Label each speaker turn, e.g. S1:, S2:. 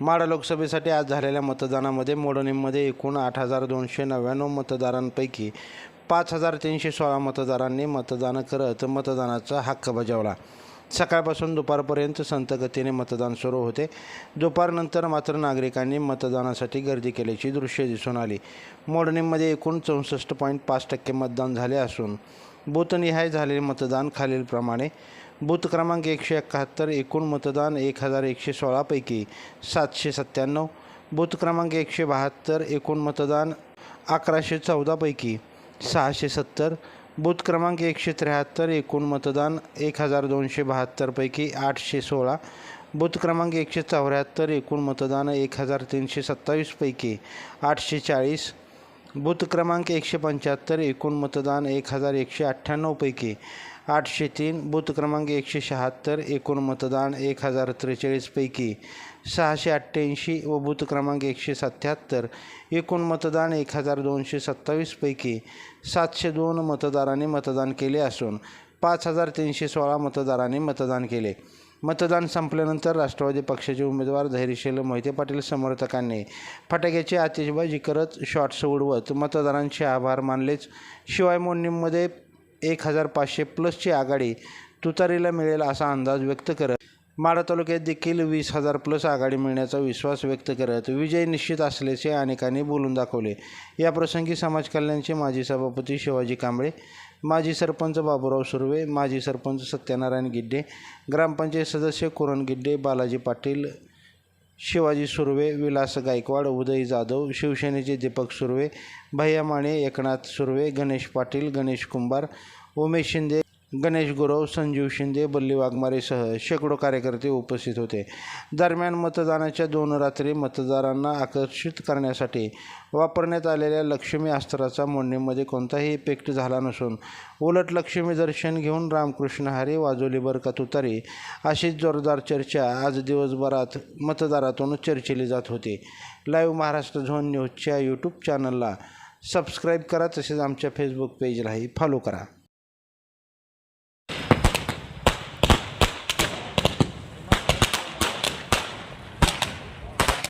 S1: माढा लोकसभेसाठी आज झालेल्या मतदानामध्ये मोडणीमध्ये एकूण आठ हजार दोनशे नव्याण्णव मतदारांपैकी पाच हजार तीनशे सोळा मतदारांनी मतदान करत मतदानाचा हक्क बजावला. सकाळपासून दुपारपर्यंत संतगतीने मतदान सुरू होते. दुपारनंतर मात्र नागरिकांनी मतदानासाठी गर्दी केल्याची दृश्ये दिसून आली. मोडणीमध्ये एकूण चौसष्ट पॉईंट पाच टक्के मतदान झाले असून बूथनिहाय झालेले मतदान खालीलप्रमाणे बूथ क्रमांक एकशे एकाहत्तर एकूण मतदान एक हजार एकशे सोळापैकी सातशे सत्त्याण्णव. बूथ क्रमांक एकशे बहात्तर एकूण मतदान अकराशे चौदापैकी सहाशे सत्तर. बूथ क्रमांक एकशे त्र्याहत्तर एकूण मतदान एक हजार दोनशे बहात्तरपैकी आठशे सोळा. बूथ क्रमांक एकशे चौऱ्याहत्तर एकूण मतदान एक हजार तीनशे सत्तावीसपैकी आठशे चाळीस. बूथ क्रमांक एकशे पंच्याहत्तर एकूण मतदान एक हजार एकशे अठ्ठ्याण्णवपैकी आठशे तीन बूथ क्रमांक एकशे शहात्तर एकूण मतदान एक हजार त्रेचाळीसपैकी सहाशे अठ्ठ्याऐंशी व बूथ क्रमांक एकशे सत्त्याहत्तर एकूण मतदान एक हजार दोनशे सत्तावीसपैकी सातशे दोन मतदारांनी मतदान केले असून पाच हजार तीनशे सोळा मतदारांनी मतदान केले. मतदान संपल्यानंतर राष्ट्रवादी पक्षाचे उमेदवार धैर्यशील मोहिते पाटील समर्थकांनी फटाक्याची आतिषबाजी करत शॉट्स उडवत मतदारांचे आभार मानलेच. शिवाय मोडणीमध्ये एक हजार पाचशे प्लसची आघाडी तुतारीला मिळेल असा अंदाज व्यक्त करत माढा तालुक्यात देखील वीस हजार प्लस आघाडी मिळण्याचा विश्वास व्यक्त करत विजय निश्चित असल्याचे अनेकांनी बोलून दाखवले. याप्रसंगी समाज कल्याणचे माजी सभापती शिवाजी कांबळे माजी सरपंच बाबूराव सुर्वे माजी सरपंच सत्यनारायण गिड्डे ग्रामपंचायत सदस्य कुरण गिड्डे बालाजी पाटील शिवाजी सुर्वे विलास गायकवाड उदय जाधव शिवसेनेचे दीपक सुर्वे भैया माने एकनाथ सुर्वे गणेश पाटील गणेश कुंभार उमेश शिंदे गणेश गुरव संजीव शिंदे बल्ली वाघमारेसह शेकडो कार्यकर्ते उपस्थित होते. दरम्यान मतदानाच्या दोन रात्री मतदारांना आकर्षित करण्यासाठी वापरण्यात आलेल्या लक्ष्मी अस्त्राचा मोडणीमध्ये कोणताही इफेक्ट झाला नसून उलट लक्ष्मी दर्शन घेऊन रामकृष्ण हरी वाजवली बरकत का तुतारी अशीच जोरदार चर्चा आज दिवसभरात मतदारातून चर्चिली जात होती. लाईव्ह महाराष्ट्र झोन न्यूजच्या यूट्यूब चॅनलला सबस्क्राईब करा तसेच आमच्या फेसबुक पेजलाही फॉलो करा.